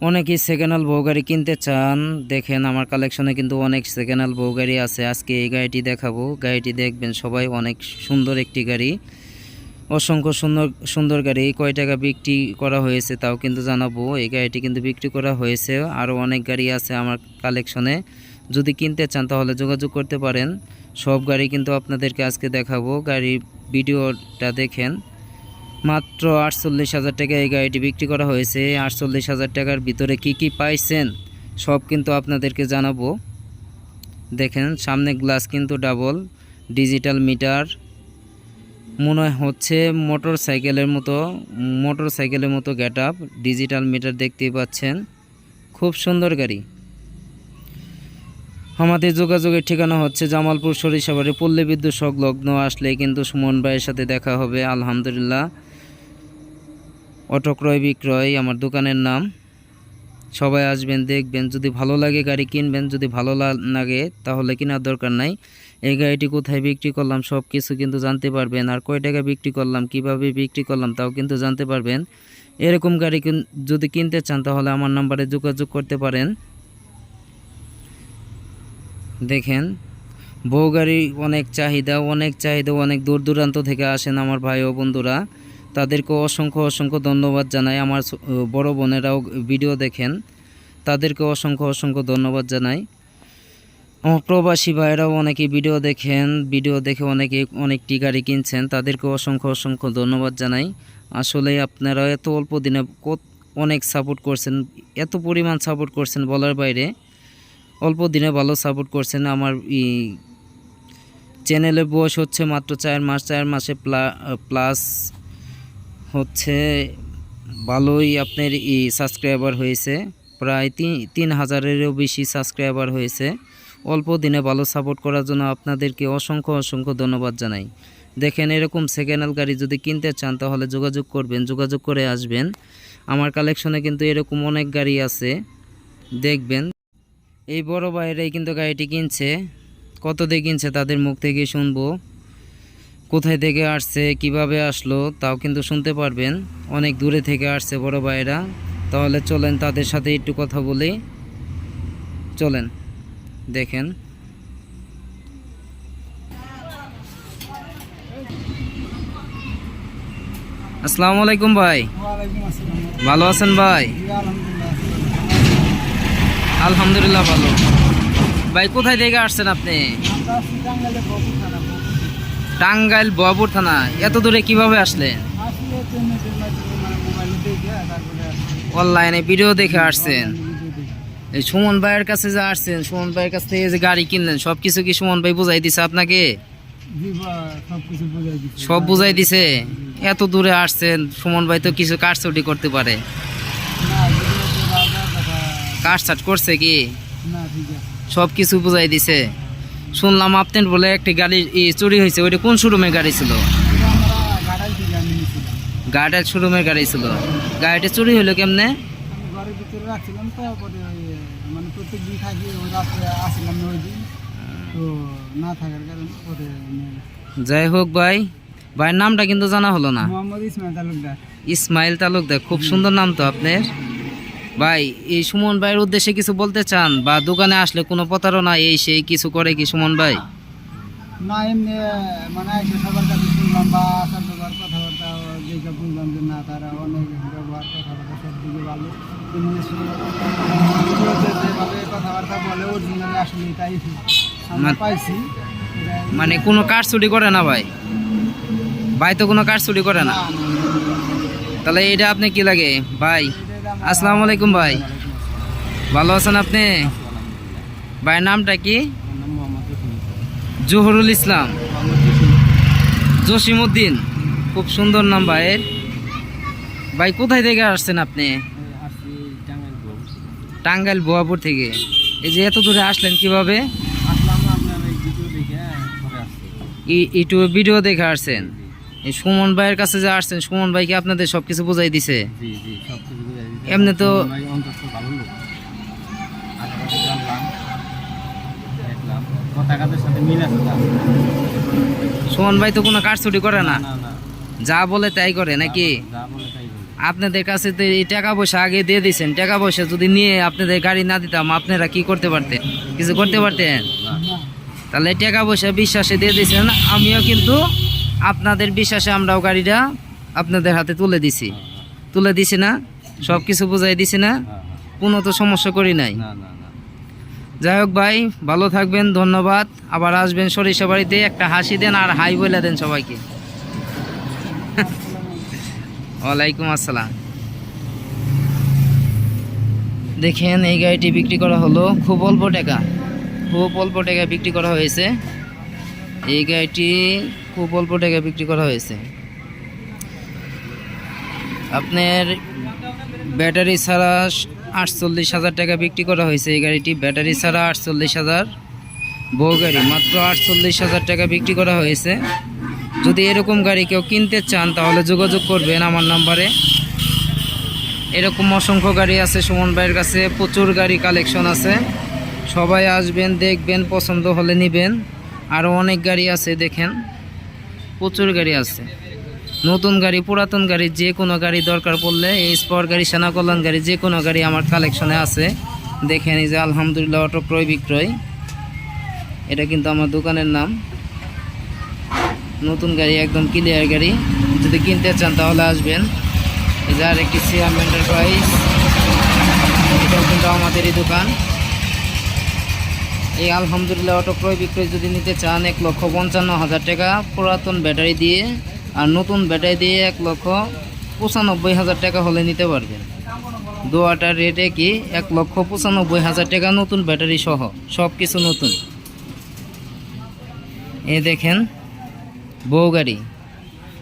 অনেকেই second hand বউ গাড়ি কিনতে চান। দেখেন, আমার কালেকশনে কিন্তু অনেক সেকেন্ড হ্যান্ড বউ গাড়ি আছে। আজকে এই গাড়িটি দেখাবো। গাড়িটি দেখবেন সবাই অনেক সুন্দর একটি গাড়ি। অসংখ্য সুন্দর সুন্দর গাড়ি। কয় টাকা বিক্রি করা হয়েছে তাও কিন্তু জানাব। এই গাড়িটি কিন্তু বিক্রি করা হয়েছে। আরও অনেক গাড়ি আছে আমার কালেকশনে যদি কিনতে চান তাহলে যোগাযোগ করতে পারেন। সব গাড়ি কিন্তু আপনাদেরকে আজকে দেখাবো। গাড়ির ভিডিওটা দেখেন। মাত্র আটচল্লিশ হাজার টাকা এই গাড়িটি বিক্রি করা হয়েছে। আটচল্লিশ হাজার টাকার ভিতরে কি কি পাইছেন, সব কিন্তু আপনাদেরকে জানাব। দেখেন, সামনে গ্লাস কিন্তু ডাবল, ডিজিটাল মিটার। মনে হচ্ছে মোটর সাইকেলের মতো, মোটর সাইকেলের মতো গেট আপ, ডিজিটাল মিটার দেখতেই পাচ্ছেন। খুব সুন্দর গাড়ি। আমাদের যোগাযোগের ঠিকানা হচ্ছে জামালপুর সরিষাবাড়ি পল্লী বিদ্যুৎ সংলগ্ন। আসলে কিন্তু সুমন ভাইয়ের সাথে দেখা হবে, আলহামদুলিল্লাহ। অটো ক্রয় বিক্রয়, আমার দোকানের নাম। সবাই আসবেন, দেখবেন, যদি ভালো লাগে গাড়ি কিনবেন, যদি ভালো লাগে, তাহলে কেনার দরকার নাই। এই গাড়িটি কোথায় বিক্রি করলাম সব কিছু কিন্তু জানতে পারবেন। আর কয় টাকা বিক্রি করলাম, কীভাবে বিক্রি করলাম, তাও কিন্তু জানতে পারবেন। এরকম গাড়ি যদি কিনতে চান, তাহলে আমার নাম্বারে যোগাযোগ করতে পারেন। দেখেন, বউ গাড়ি অনেক চাহিদা অনেক চাহিদা, অনেক দূর দূরান্ত থেকে আসেন আমার ভাই ও বন্ধুরা। তাদেরকে অসংখ্য অসংখ্য ধন্যবাদ জানাই। আমার বড় বোনেরাও ভিডিও দেখেন। তাদেরকে অসংখ্য অসংখ্য ধন্যবাদ জানাই। আমার প্রবাসী ভাইরাও অনেকে ভিডিও দেখেন। ভিডিও দেখে অনেকে অনেকটি গাড়ি কিনছেন। তাদেরকে অসংখ্য অসংখ্য ধন্যবাদ জানাই। আসলে আপনারা এত অল্প দিনে অনেক সাপোর্ট করছেন, এত পরিমাণ সাপোর্ট করছেন বলার বাইরে। অল্প দিনে ভালো সাপোর্ট করছেন। আমার চ্যানেলের বয়স হচ্ছে মাত্র চার মাস। চার মাসে প্লাস হচ্ছে ভালোই আপনার ই সাবস্ক্রাইবার হয়েছে। প্রায় তিন তিন হাজারেরও বেশি সাবস্ক্রাইবার হয়েছে। অল্প দিনে ভালো সাপোর্ট করার জন্য আপনাদেরকে অসংখ্য অসংখ্য ধন্যবাদ জানাই। দেখেন এরকম সেকেন্ড হ্যান্ড গাড়ি যদি কিনতে চান, তাহলে যোগাযোগ করবেন, যোগাযোগ করে আসবেন। আমার কালেকশনে কিন্তু এরকম অনেক গাড়ি আছে। দেখবেন। এই বড় ভাইয়েরাই কিন্তু গাড়িটি কিনছে। কত দিয়ে কিনছে, তাদের মুখ থেকে শুনব। কোথায় থেকে আসছে কীভাবে আসলো তাও কিন্তু শুনতে পারবেন। অনেক দূরে থেকে আসছে বড় ভাইরা তাহলে চলেন তাদের সাথে একটু কথা বলি। চলেন দেখেন। আসসালামু আলাইকুম ভাই। ভালো আছেন ভাই? আলহামদুলিল্লাহ। ভালো। ভাই কোথায় থেকে আসছেন আপনি? টাঙ্গাইলে বকুল থানা, এত দূরে কীভাবে আসলেন। অনলাইনে ভিডিও দেখে আসছেন এই সুমন ভাইয়ের কাছে যে আসছেন, সুমন ভাইয়ের কাছ থেকে যে গাড়ি কিনলেন সব কিছু কি সুমন ভাই বুঝাই দিছে আপনাকে। সব বুঝাই দিছে এত দূরে আসছেন, সুমন ভাই তো কিছু কাটছুটি করতে পারে কাটছাট করছে কি। সব কিছু বুঝাই দিছে শুনলাম আপনার বলে একটি গাড়ি চুরি হয়েছে। ওইটা কোন শোরুমের গাড়ি ছিল। গাড়িটার শোরুমের গাড়ি ছিল। গাড়িটা চুরি হলো কেমনে? মানে। যাই হোক ভাই ভাইয়ের নামটা কিন্তু জানা হলো না। ইসমাইল তালুকদার খুব সুন্দর নাম তো আপনার। ভাই এই সুমন ভাইয়ের উদ্দেশ্যে কিছু বলতে চান? বা দোকানে আসলে কোনো প্রতারণা এই সেই কিছু করে কি সুমন ভাই? না এমনি মানে এসে সবার কাছে শুনলাম বা আসার ব্যবহার কথাবার্তা যেটা বুঝলাম যে না তারা অনেক ব্যবহার কথাবার্তা সব দিকে ভালো। এমনি যেভাবে কথাবার্তা বলে অরিজিনালি আসলে এটাই আমরা মানে- পাইছি মানে কোনো কার চুরি করে না ভাই? ভাই তো কোনো কার চুরি করে না। তাহলে এটা আপনি কি লাগে? ভাই আসসালামু আলাইকুম ভাই। ভালো আছেন আপনি? ভাই নামটা কি। জহুরুল ইসলাম। জসিমউদ্দিন। খুব সুন্দর নাম ভাইয়ের। ভাই, কোথায় থেকে আসছেন আপনি? টাঙ্গাইল। বোয়াপুর থেকে। এই যে এত দূরে আসলেন কীভাবে? ইউটিউবে ভিডিও দেখে আসছেন। সুমন ভাইয়ের কাছে যে আসছেন, সুমন ভাইকে আপনাদের সব কিছু বুঝাই দিছে? এমনি তো-। সুমন ভাই তো কোনো কারচুটি করে না। যা বলে তাই করে নাকি? আপনাদের কাছে তো এই টাকা পয়সা আগে দিয়ে দিয়েছেন টাকা পয়সা যদি নিয়ে আপনাদের গাড়ি না দিতাম, আপনারা কি করতে পারতেন? কিছু করতে পারতেন? তাহলে টাকা পয়সা বিশ্বাসে দিয়ে দিয়েছেন। আমিও কিন্তু আপনাদের বিশ্বাসে আমরাও গাড়িটা আপনাদের হাতে তুলে দিছি। তুলে দিছি না? সব কিছু বুঝাই দিছি না। কোনো তো সমস্যা করি নাই। যাই হোক ভাই ভালো থাকবেন ধন্যবাদ। আবার আসবেন সরিষা বাড়িতে একটা হাসি দেন আর হাই বলে দেন সবাইকে। ওয়ালাইকুম আসসালাম। দেখেন এই গাড়িটি বিক্রি করা হলো খুব অল্প টাকা। খুব অল্প টাকা বিক্রি করা হয়েছে। এই গাড়িটি খুব অল্প টাকায় বিক্রি করা হয়েছে। আপনার ব্যাটারি ছাড়া আটচল্লিশ হাজার টাকা বিক্রি করা হয়েছে এই গাড়িটি। ব্যাটারি ছাড়া আটচল্লিশ হাজার বউ গাড়ি, মাত্র আটচল্লিশ হাজার টাকা বিক্রি করা হয়েছে। যদি এরকম গাড়ি কেউ কিনতে চান, তাহলে যোগাযোগ করবেন আমার নাম্বারে। এরকম অসংখ্য গাড়ি আছে, সুমন ভাইয়ের কাছে প্রচুর গাড়ি কালেকশন আছে। সবাই আসবেন, দেখবেন, পছন্দ হলে নেবেন। আরও অনেক গাড়ি আছে, দেখেন। প্রচুর গাড়ি আছে। নতুন গাড়ি, পুরাতন গাড়ি, যে কোনো গাড়ি দরকার পড়লে এই স্পর গাড়ি, সেনা কল্যাণ গাড়ি, যে কোনো গাড়ি আমার কালেকশনে আছে। দেখেন এই যে আলহামদুলিল্লাহ অটো ক্রয়, বিক্রয়। এটা কিন্তু আমার দোকানের নাম। নতুন গাড়ি, একদম ক্লিয়ার গাড়ি। যদি কিনতে চান তাহলে আসবেন। যার একটি সিয়াম এন্টারপ্রাইজ এটাও কিন্তু আমাদেরই দোকান। এই আলহামদুলিল্লাহ অটো ক্রয়, বিক্রয় যদি নিতে চান, এক লক্ষ পঞ্চান্ন হাজার টাকা পুরাতন ব্যাটারি দিয়ে। আর নতুন ব্যাটারি দিয়ে এক লক্ষ পঁচানব্বই হাজার টাকা হলে নিতে পারবেন। দোয়াটার রেটে কি এক লক্ষ পঁচানব্বই হাজার টাকা নতুন ব্যাটারি সহ সব কিছু নতুন। এ দেখেন, বউ গাড়ি।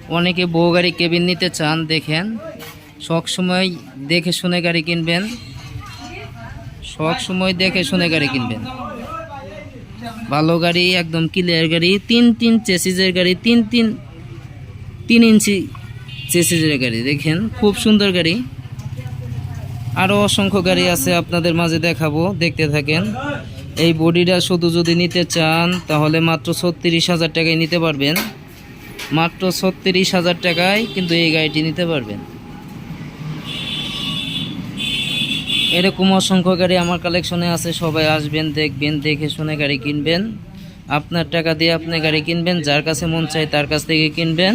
অনেকে বউ গাড়ি কেবিন নিতে চান, দেখেন। সব সময় দেখে শুনে গাড়ি কিনবেন। সব সময় দেখে শুনে গাড়ি কিনবেন। ভালো গাড়ি, একদম ক্লিয়ার গাড়ি তিন তিন চেসিজের গাড়ি তিন তিন তিন ইঞ্চি চেসিজের গাড়ি, দেখেন, খুব সুন্দর গাড়ি। আরও অসংখ্য গাড়ি আছে আপনাদের মাঝে দেখাবো, দেখতে থাকেন। এই বডিটা শুধু যদি নিতে চান, তাহলে মাত্র ছত্রিশ হাজার টাকায় নিতে পারবেন। মাত্র ছত্রিশ হাজার টাকায় কিন্তু এই গাড়িটি নিতে পারবেন। এরকম অসংখ্য গাড়ি আমার কালেকশনে আছে, সবাই আসবেন, দেখবেন, দেখে শুনে গাড়ি কিনবেন। আপনার টাকা দিয়ে আপনি গাড়ি কিনবেন, যার কাছে মন চায় তার কাছ থেকে কিনবেন।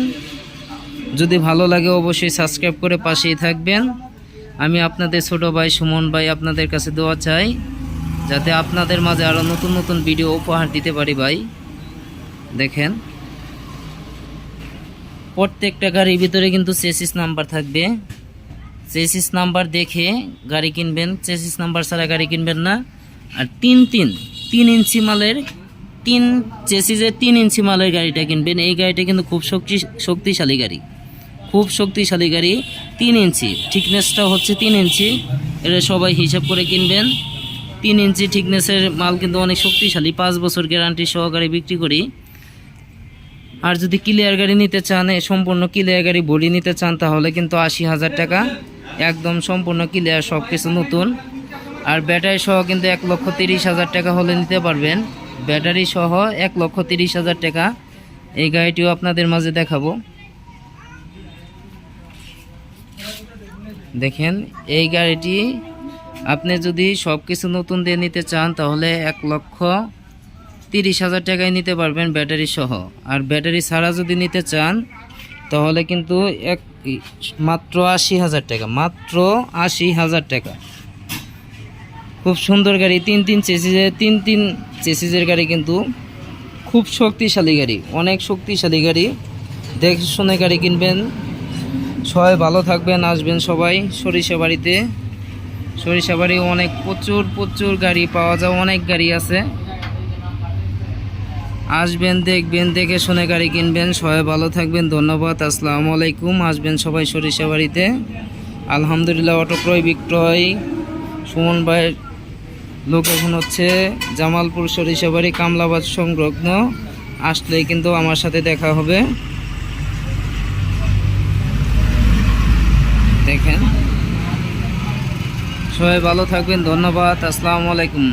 যদি ভালো লাগে অবশ্যই সাবস্ক্রাইব করে পাশেই থাকবেন। আমি আপনাদের ছোট ভাই সুমন ভাই আপনাদের কাছে দোয়া চাই, যাতে আপনাদের মাঝে আরও নতুন নতুন ভিডিও উপহার দিতে পারি ভাই। দেখেন। প্রত্যেকটা গাড়ির ভিতরে কিন্তু চেসিস নাম্বার থাকবে। চেসিস নাম্বার দেখে গাড়ি কিনবেন চেসিস নাম্বার ছাড়া গাড়ি কিনবেন না। আর তিন তিন তিন ইঞ্চি মালের, তিন চেসিসের তিন ইঞ্চি মালের গাড়িটা কিনবেন। এই গাড়িটা কিন্তু খুব শক্তি শক্তিশালী গাড়ি। খুব শক্তিশালী গাড়ি, তিন ইঞ্চি। থিকনেসটা হচ্ছে তিন ইঞ্চি। এটা সবাই হিসাব করে কিনবেন। তিন ইঞ্চি থিকনেসের মাল কিন্তু অনেক শক্তিশালী। পাঁচ বছর গ্যারান্টি সহকারে বিক্রি করি। আর যদি ক্লিয়ার গাড়ি নিতে চান সম্পূর্ণ ক্লিয়ার গাড়ি বডি নিতে চান, তাহলে কিন্তু আশি হাজার টাকা। একদম সম্পূর্ণ ক্লিয়ার সব কিছু নতুন। আর ব্যাটারি সহ কিন্তু এক লক্ষ তিরিশ হাজার টাকা হলে নিতে পারবেন। ব্যাটারি সহ এক লক্ষ তিরিশ হাজার টাকা। এই গাড়িটিও আপনাদের মাঝে দেখাবো। দেখেন, এই গাড়িটি আপনি যদি সব কিছু নতুন দিয়ে নিতে চান, তাহলে এক লক্ষ তিরিশ হাজার টাকায় নিতে পারবেন ব্যাটারি সহ। আর ব্যাটারি ছাড়া যদি নিতে চান, তাহলে কিন্তু এক, মাত্র আশি হাজার টাকা, মাত্র আশি হাজার টাকা। খুব সুন্দর গাড়ি, তিন তিন চেসিজের তিন তিন চেসিজের গাড়ি কিন্তু। খুব শক্তিশালী গাড়ি, অনেক শক্তিশালী গাড়ি। দেখে শুনে গাড়ি কিনবেন। সবাই ভালো থাকবেন, আসবেন সবাই সরিষা বাড়িতে। সরিষা বাড়ি অনেক প্রচুর প্রচুর গাড়ি পাওয়া যায়, অনেক গাড়ি আছে। আসবেন, দেখবেন, দেখে শুনে গাড়ি কিনবেন। সবাই ভালো থাকবেন, ধন্যবাদ, আসসালামু আলাইকুম। আসবেন সবাই সরিষা বাড়িতে। আলহামদুলিল্লাহ অটো ক্রয় বিক্রয়। সুমন ভাইয়ের লোকেশন হচ্ছে জামালপুর সরিষা বাড়ি কামলাবাদ সংলগ্ন। আসলেই কিন্তু আমার সাথে দেখা হবে। দেখেন। সবাই ভালো থাকবেন ধন্যবাদ আসসালামু আলাইকুম।